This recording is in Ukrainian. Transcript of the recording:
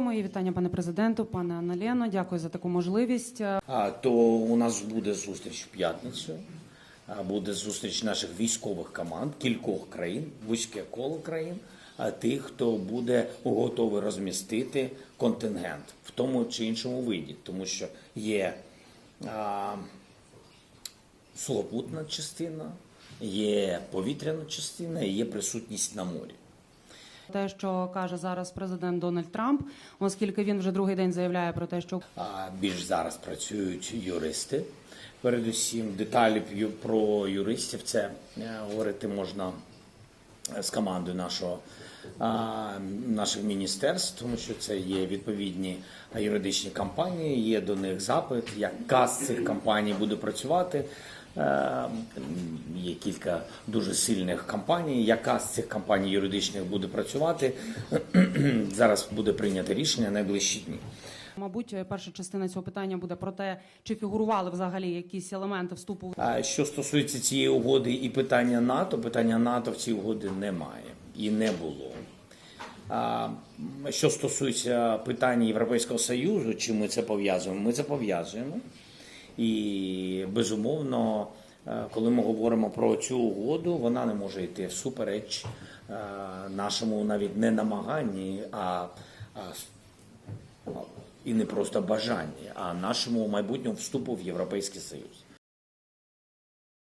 Мої вітання, пане президенту, пане Аналєно. Дякую за таку можливість. А, то у нас буде зустріч в п'ятницю. Буде зустріч наших військових команд кількох країн, вузьке коло країн, а тих, хто буде готовий розмістити контингент в тому чи іншому виді, тому що є а, сухопутна частина, є повітряна частина і є присутність на морі. Те, що каже зараз президент Дональд Трамп, оскільки він вже другий день заявляє про те, що А більш зараз працюють юристи. Передусім, деталі про юристів це е, говорити можна з командою нашого наших міністерств, тому що це є відповідні юридичні компанії. Є до них запит, яка з цих компаній буде працювати. Е, Є кілька дуже сильних компаній. Яка з цих компаній юридичних буде працювати? Зараз буде прийнято рішення найближчі дні. мабуть перша частина цього питання буде про те, чи фігурували взагалі якісь елементи вступу А що стосується цієї угоди і питання НАТО, питання НАТО в цій угоді немає і не було. А що стосується питання Європейського Союзу, чи ми це пов'язуємо? Ми це пов'язуємо. І безумовно, е, коли ми говоримо про цю угоду, вона не може йти всупереч е, нашому навіть не намаганні, а, а і не просто бажанні, а нашому майбутньому вступу в Європейський Союз.